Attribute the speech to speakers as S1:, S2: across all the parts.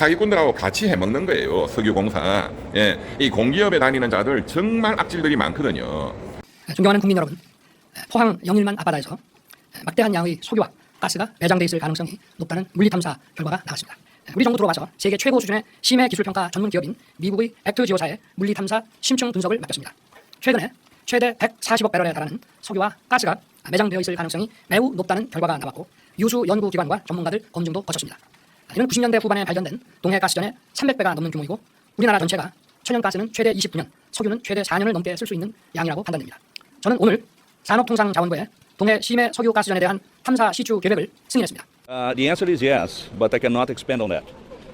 S1: 사기꾼들하고 같이 해먹는 거예요. 석유공사. 예, 이 공기업에 다니는 자들 정말 악질들이 많거든요.
S2: 존경하는 국민 여러분, 포항 영일만 앞바다에서 막대한 양의 석유와 가스가 배장돼 있을 가능성이 높다는 물리탐사 결과가 나왔습니다. 우리 정부 들어와서 세계 최고 수준의 심해 기술 평가 전문 기업인 미국의 액트 지오사의 물리탐사 심층 분석을 맡겼습니다. 최근에 최대 140억 배럴에 달하는 석유와 가스가 매장되어 있을 가능성이 매우 높다는 결과가 나왔고 유수 연구기관과 전문가들 검증도 거쳤습니다. 이는 90년대 후반에 발견된 동해 가스 전의 300배가 넘는 규모이고 우리나라 전체가 천연가스는 최대 29년, 석유는 최대 4년을 넘게 쓸 수 있는 양이라고 판단됩니다. 저는 오늘 산업통상자원부에 동해 심해 석유가스전에 대한 탐사 시추 계획을 승인했습니다.
S3: Uh, the answer is yes, but I cannot expand on that,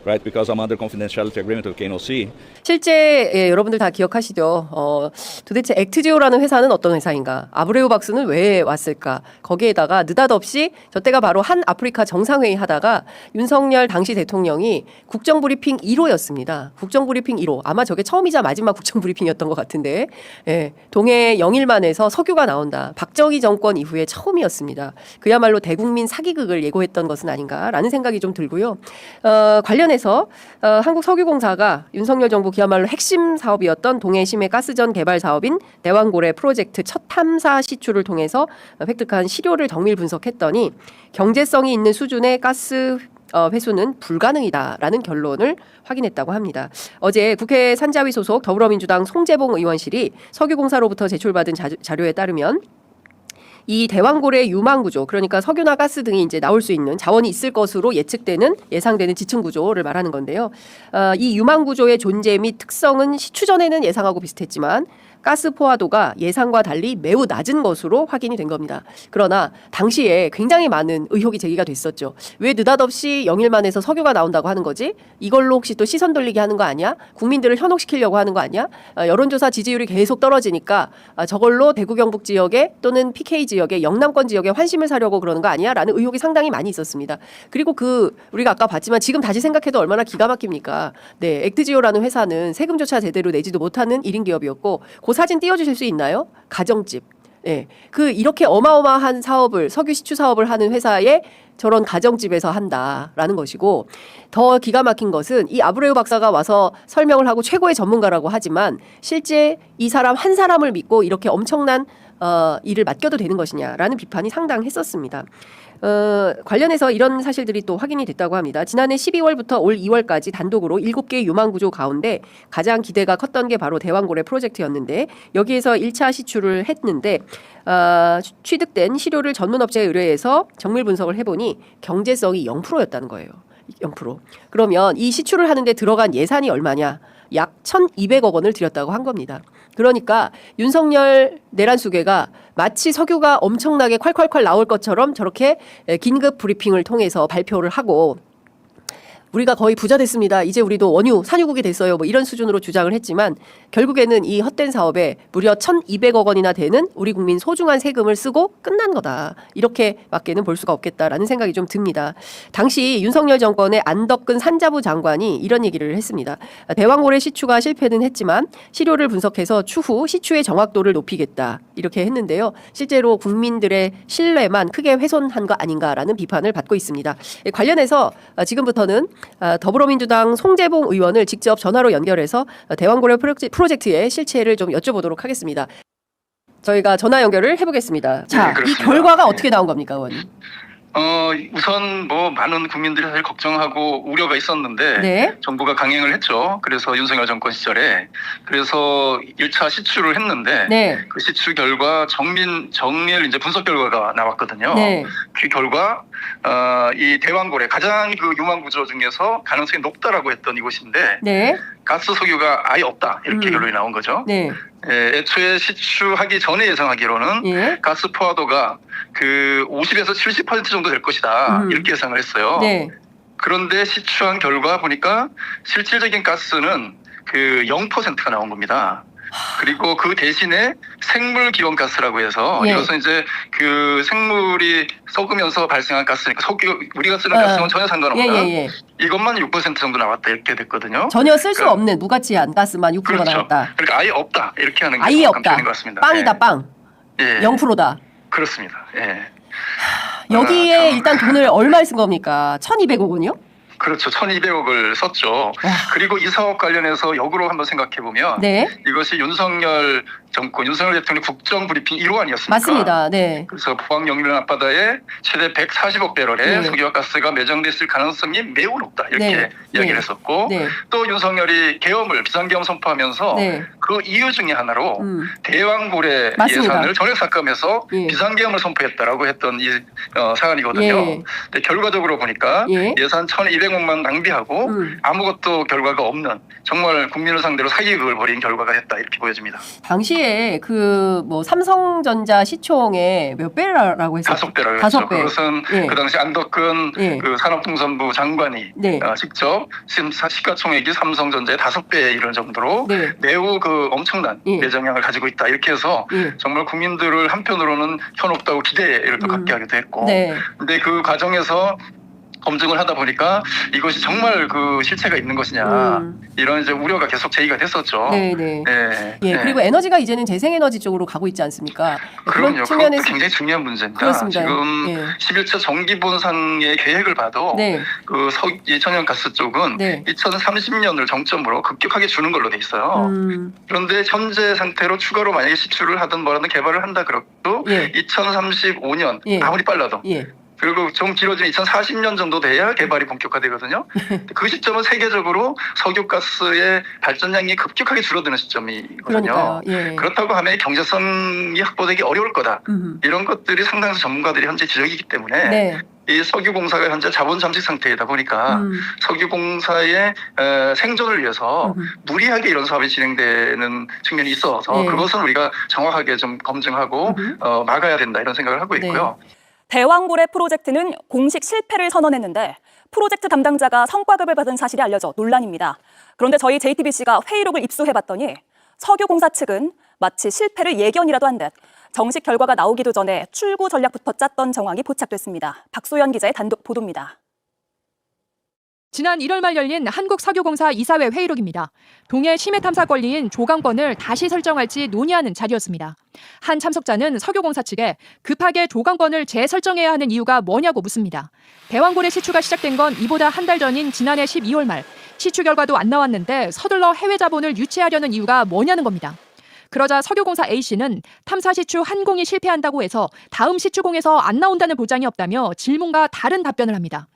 S3: right? Because I'm under confidentiality agreement with KNOC.
S4: 실제 예, 여러분들 다 기억하시죠? 어, 도대체 액트지오라는 회사는 어떤 회사인가? 아브레우 박스는 왜 왔을까? 거기에다가 느닷없이 저 때가 바로 한 아프리카 정상회의 하다가 윤석열 당시 대통령이 국정브리핑 1호였습니다. 국정브리핑 1호. 아마 저게 처음이자 마지막 국정브리핑이었던 것 같은데 예, 동해 영일만에서 석유가 나온다. 박정희 정권 이후에 처음이었습니다. 그야말로 대국민 사기극을 예고했던 것은 아닌가라는 생각이 좀 들고요. 어, 관련해 서 어, 한국석유공사가 윤석열 정부 그야말로 핵심 사업이었던 동해 심해 가스전 개발 사업인 대왕고래 프로젝트 첫 탐사 시추를 통해서 획득한 시료를 정밀 분석했더니 경제성이 있는 수준의 가스 어, 회수는 불가능이다라는 결론을 확인했다고 합니다. 어제 국회 산자위 소속 더불어민주당 송재봉 의원실이 석유공사로부터 제출받은 자, 자료에 따르면 이 대왕고래 유망 구조 그러니까 석유나 가스 등이 이제 나올 수 있는 자원이 있을 것으로 예측되는 예상되는 지층 구조를 말하는 건데요. 어, 이 유망 구조의 존재 및 특성은 시추 전에는 예상하고 비슷했지만 가스 포화도가 예상과 달리 매우 낮은 것으로 확인이 된 겁니다. 그러나 당시에 굉장히 많은 의혹이 제기가 됐었죠. 왜 느닷없이 영일만에서 석유가 나온다고 하는 거지? 이걸로 혹시 또 시선 돌리게 하는 거 아니야? 국민들을 현혹시키려고 하는 거 아니야? 아, 여론조사 지지율이 계속 떨어지니까 아, 저걸로 대구 경북 지역에 또는 PK 지역에 영남권 지역에 환심을 사려고 그러는 거 아니야? 라는 의혹이 상당히 많이 있었습니다. 그리고 그 우리가 아까 봤지만 지금 다시 생각해도 얼마나 기가 막힙니까? 네, 액트지오라는 회사는 세금조차 제대로 내지도 못하는 1인 기업이었고 그 사진 띄워주실 수 있나요? 가정집. 예. 그 이렇게 어마어마한 사업을 석유 시추 사업을 하는 회사에 저런 가정집에서 한다라는 것이고 더 기가 막힌 것은 이 아브레우 박사가 와서 설명을 하고 최고의 전문가라고 하지만 실제 이 사람 한 사람을 믿고 이렇게 엄청난 어, 일을 맡겨도 되는 것이냐라는 비판이 상당했었습니다. 어, 관련해서 이런 사실들이 또 확인이 됐다고 합니다. 지난해 12월부터 올 2월까지 단독으로 7개 유망 구조 가운데 가장 기대가 컸던 게 바로 대왕고래 프로젝트였는데 여기에서 1차 시추를 했는데 어, 취득된 시료를 전문 업체에 의뢰해서 정밀 분석을 해보니 경제성이 0%였다는 거예요. 0%. 그러면 이 시추를 하는데 들어간 예산이 얼마냐? 약 1,200억 원을 들였다고 한 겁니다. 그러니까 윤석열 내란 수계가 마치 석유가 엄청나게 콸콸콸 나올 것처럼 저렇게 긴급 브리핑을 통해서 발표를 하고 우리가 거의 부자 됐습니다. 이제 우리도 원유 산유국이 됐어요. 뭐 이런 수준으로 주장을 했지만 결국에는 이 헛된 사업에 무려 1,200억 원이나 되는 우리 국민 소중한 세금을 쓰고 끝난 거다. 이렇게밖에는 볼 수가 없겠다라는 생각이 좀 듭니다. 당시 윤석열 정권의 안덕근 산자부 장관이 이런 얘기를 했습니다. 대왕고래 시추가 실패는 했지만 시료를 분석해서 추후 시추의 정확도를 높이겠다. 이렇게 했는데요. 실제로 국민들의 신뢰만 크게 훼손한 거 아닌가라는 비판을 받고 있습니다. 예, 관련해서 지금부터는 아, 더불어민주당 송재봉 의원을 직접 전화로 연결해서 대왕고래 프로젝트- 프로젝트의 실체를 좀 여쭤보도록 하겠습니다. 저희가 전화 연결을 해보겠습니다. 자,
S5: 네,
S4: 이
S5: 그렇습니다.
S4: 결과가 어떻게 나온 겁니까, 의원님?
S5: 어, 우선 뭐 많은 국민들이 사실 걱정하고 우려가 있었는데
S4: 네.
S5: 정부가 강행을 했죠. 그래서 윤석열 정권 시절에 그래서 1차 시추를 했는데
S4: 네.
S5: 그 시추 결과 정민 정밀 이제 분석 결과가 나왔거든요.
S4: 네.
S5: 그 결과 어, 이 대왕고래 가장 그 유망 구조 중에서 가능성이 높다라고 했던 이곳인데
S4: 네.
S5: 가스 석유가 아예 없다 이렇게
S4: 음.
S5: 결론이 나온 거죠.
S4: 네.
S5: 예, 애초에 시추하기 전에 예상하기로는
S4: 예.
S5: 가스 포화도가 그 50에서 70% 정도 될 것이다
S4: 음.
S5: 이렇게 예상을 했어요.
S4: 네.
S5: 그런데 시추한 결과 보니까 실질적인 가스는 그 0%가 나온 겁니다. 그리고 그 대신에 생물 기원 가스라고 해서
S4: 예.
S5: 이것은 이제 그 생물이 썩으면서 발생한 가스니까 석유 우리가 쓰는
S4: 어.
S5: 가스는 전혀
S4: 예,
S5: 상관없다.
S4: 예, 예.
S5: 이것만 6% 정도 나왔다 이렇게 됐거든요.
S4: 전혀 쓸 수
S5: 그러니까-
S4: 없는 무가치한 가스만 6%가
S5: 그렇죠.
S4: 나왔다.
S5: 그러니까 아예 없다 이렇게 하는 게
S4: 아예 없다.
S5: 것 같습니다.
S4: 빵이다,
S5: 예.
S4: 빵.
S5: 예.
S4: 0%다.
S5: 그렇습니다. 예.
S4: 여기에
S5: 아, 참.
S4: 일단 돈을 얼마를 쓴 겁니까? 1,200억 원이요?
S5: 그렇죠. 1200억을 썼죠. 그리고 이 사업 관련해서 역으로 한번 생각해 보면
S4: 네.
S5: 이것이 윤석열 정권, 윤석열 대통령 국정 브리핑 1호 아니었습니까?
S4: 맞습니다. 네.
S5: 그래서 포항 영남 앞바다에 최대 140억 배럴의
S4: 네.
S5: 석유와 가스가 매장돼 있을 가능성이 매우 높다 이렇게
S4: 네.
S5: 이야기를
S4: 네.
S5: 했었고
S4: 네.
S5: 또 윤석열이 계엄을 비상계엄 선포하면서
S4: 네.
S5: 그 이유 중에 하나로
S4: 음.
S5: 대왕고래
S4: 맞습니다.
S5: 예산을 전액 삭감해서
S4: 예.
S5: 비상계엄을 선포했다라고 했던 이 어, 사안이거든요.
S4: 예.
S5: 근데 결과적으로 보니까
S4: 예.
S5: 산 1,200억만 낭비하고
S4: 음.
S5: 아무것도 결과가 없는 정말 국민을 상대로 사기극을 벌인 결과가 했다 이렇게 보여집니다.
S4: 당시 에 그 뭐 삼성전자 시총의 몇 배라고 했어요?
S5: 다섯 배라고
S4: 다섯
S5: 했죠.
S4: 배.
S5: 그것은
S4: 예.
S5: 그 당시 안덕근
S4: 예.
S5: 그 산업통상부 장관이
S4: 네.
S5: 어, 직접 지금 사- 시가총액이 삼성전자의 다섯 배에 이를 정도로
S4: 네.
S5: 매우 그 엄청난
S4: 예.
S5: 매장량을 가지고 있다 이렇게 해서
S4: 예.
S5: 정말 국민들을 한편으로는 현혹다고 기대를 또
S4: 음.
S5: 갖게 하기도 했고
S4: 네.
S5: 근데 그 과정에서 검증을 하다 보니까 이것이 정말 그 실체가 있는 것이냐
S4: 음.
S5: 이런 이제 우려가 계속 제기가 됐었죠.
S4: 네, 네.
S5: 네.
S4: 예,
S5: 네.
S4: 그리고 에너지가 이제는 재생에너지 쪽으로 가고 있지 않습니까?
S5: 그럼요.
S4: 그런 측면에서
S5: 굉장히 중요한 문제입니다.
S4: 그렇습니다.
S5: 지금
S4: 예.
S5: 11차 정기본상의 계획을 봐도
S4: 네.
S5: 그 석, 이 천연 가스 쪽은
S4: 네.
S5: 2030년을 정점으로 급격하게 주는 걸로 돼 있어요.
S4: 음.
S5: 그런데 현재 상태로 추가로 만약에 시추를 하든 뭐라든 개발을 한다 그래도
S4: 예.
S5: 2035년
S4: 예.
S5: 아무리 빨라도
S4: 예.
S5: 그리고 좀 길어지면 2040년 정도 돼야 개발이 본격화되거든요. 그 시점은 세계적으로 석유가스의 발전량이 급격하게 줄어드는
S4: 시점이거든요. 예.
S5: 그렇다고 하면 경제성이 확보되기 어려울 거다.
S4: 음.
S5: 이런 것들이 상당수 전문가들이 현재 지적이기 때문에
S4: 네.
S5: 이 석유공사가 현재 자본 잠식 상태이다 보니까
S4: 음.
S5: 석유공사의 에, 생존을 위해서
S4: 음.
S5: 무리하게 이런 사업이 진행되는 측면이 있어서
S4: 네.
S5: 그것은 우리가 정확하게 좀 검증하고
S4: 음.
S5: 어, 막아야 된다 이런 생각을 하고
S4: 네.
S5: 있고요.
S6: 대왕고래 프로젝트는 공식 실패를 선언했는데 프로젝트 담당자가 성과급을 받은 사실이 알려져 논란입니다. 그런데 저희 JTBC가 회의록을 입수해봤더니 석유공사 측은 마치 실패를 예견이라도 한 듯 정식 결과가 나오기도 전에 출구 전략부터 짰던 정황이 포착됐습니다. 박소연 기자의 단독 보도입니다.
S7: 지난 1월 말 열린 한국석유공사 이사회 회의록입니다. 동해 심해 탐사 권리인 조강권을 다시 설정할지 논의하는 자리였습니다. 한 참석자는 석유공사 측에 급하게 조강권을 재설정해야 하는 이유가 뭐냐고 묻습니다. 대왕고래 시추가 시작된 건 이보다 한 달 전인 지난해 12월 말 시추 결과도 안 나왔는데 서둘러 해외 자본을 유치하려는 이유가 뭐냐는 겁니다. 그러자 석유공사 A씨는 탐사 시추 한 공이 실패한다고 해서 다음 시추공에서 안 나온다는 보장이 없다며 질문과 다른 답변을 합니다.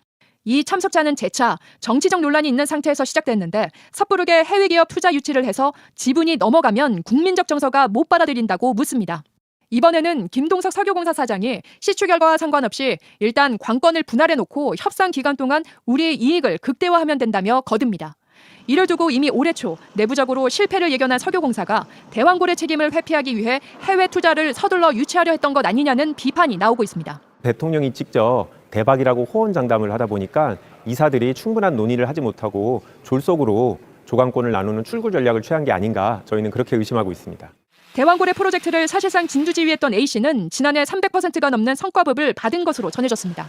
S7: 이 참석자는 재차 정치적 논란이 있는 상태에서 시작됐는데 섣부르게 해외 기업 투자 유치를 해서 지분이 넘어가면 국민적 정서가 못 받아들인다고 묻습니다. 이번에는 김동석 석유공사 사장이 시추 결과와 상관없이 일단 관건을 분할해 놓고 협상 기간 동안 우리의 이익을 극대화하면 된다며 거듭니다. 이를 두고 이미 올해 초 내부적으로 실패를 예견한 석유공사가 대왕고래 책임을 회피하기 위해 해외 투자를 서둘러 유치하려 했던 것 아니냐는 비판이 나오고 있습니다.
S8: 대통령이 직접 대박이라고 호언장담을 하다 보니까 이사들이 충분한 논의를 하지 못하고 졸속으로 조강권을 나누는 출구 전략을 취한 게 아닌가 저희는 그렇게 의심하고 있습니다.
S7: 대왕고래 프로젝트를 사실상 진두지휘했던 A씨는 지난해 300%가 넘는 성과급을 받은 것으로 전해졌습니다.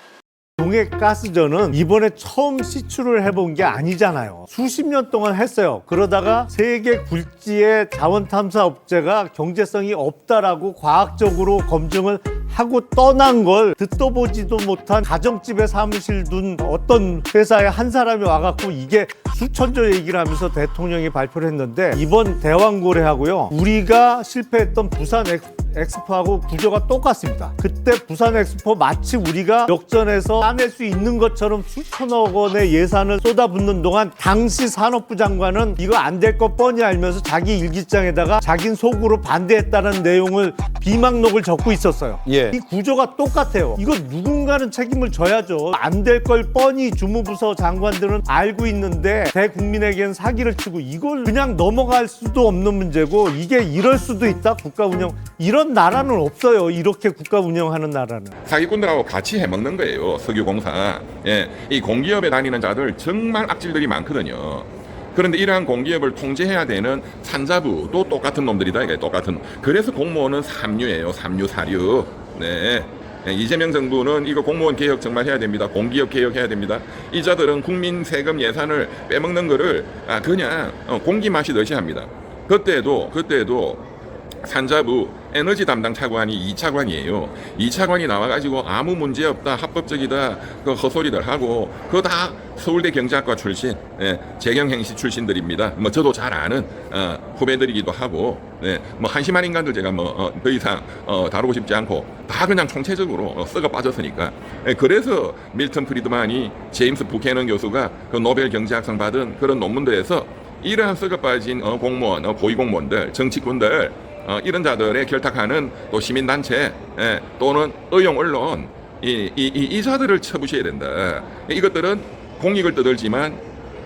S9: 동해 가스전은 이번에 처음 시추를 해본 게 아니잖아요. 수십 년 동안 했어요. 그러다가 세계 굴지의 자원 탐사 업체가 경제성이 없다라고 과학적으로 검증을 하고 떠난 걸 듣도 보지도 못한 가정집에 사무실 둔 어떤 회사의 한 사람이 와갖고 이게 수천조 얘기를 하면서 대통령이 발표를 했는데 이번 대왕고래하고요. 우리가 실패했던 부산 엑- 엑스포하고 구조가 똑같습니다. 그때 부산 엑스포 마치 우리가 역전해서 따낼 수 있는 것처럼 수천억 원의 예산을 쏟아붓는 동안 당시 산업부 장관은 이거 안될거 뻔히 알면서 자기 일기장에다가 자긴 속으로 반대했다는 내용을 비망록을 적고 있었어요.
S10: 예.
S9: 이 구조가 똑같아요. 이거 누군가는 책임을 져야죠. 안 될 걸 뻔히 주무부서 장관들은 알고 있는데 대국민에게는 사기를 치고 이걸 그냥 넘어갈 수도 없는 문제고 이게 이럴 수도 있다 국가 운영 이런 나라는 없어요. 이렇게 국가 운영하는 나라는.
S1: 사기꾼들하고 같이 해먹는 거예요. 석유공사. 예, 이 공기업에 다니는 자들 정말 악질들이 많거든요. 그런데 이러한 공기업을 통제해야 되는 산자부도 똑같은 놈들이다. 이게 똑같은. 그래서 공무원은 삼류예요. 삼류, 사류. 네. 예, 이재명 정부는 이거 공무원 개혁 정말 해야 됩니다. 공기업 개혁해야 됩니다. 이 자들은 국민 세금 예산을 빼먹는 거를 아 그냥 어, 공기 맛이 듯이 합니다. 그때도 그때도 산자부 에너지 담당 차관이 2차관이에요. 2차관이 나와가지고 아무 문제 없다, 합법적이다, 그 헛소리들 하고, 그거 다 서울대 경제학과 출신, 예, 재경행시 출신들입니다. 뭐 저도 잘 아는 어, 후배들이기도 하고, 예, 뭐 한심한 인간들 제가 뭐더 이상 어, 다루고 싶지 않고 다 그냥 총체적으로 어, 썩어 빠졌으니까. 예, 그래서 밀턴 프리드만이 제임스 부캐넌 교수가 그 노벨 경제학상 받은 그런 논문들에서 이러한 썩어 빠진 어, 공무원, 어, 고위공무원들, 정치꾼들 어, 이런 자들의 결탁하는 또 시민단체 예, 또는 의용 언론 이, 이, 이, 이 자들을 쳐부셔야 된다. 이것들은 공익을 떠들지만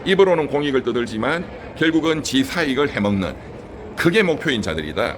S1: 입으로는 공익을 떠들지만 결국은 지 사익을 해먹는 그게 목표인 자들이다.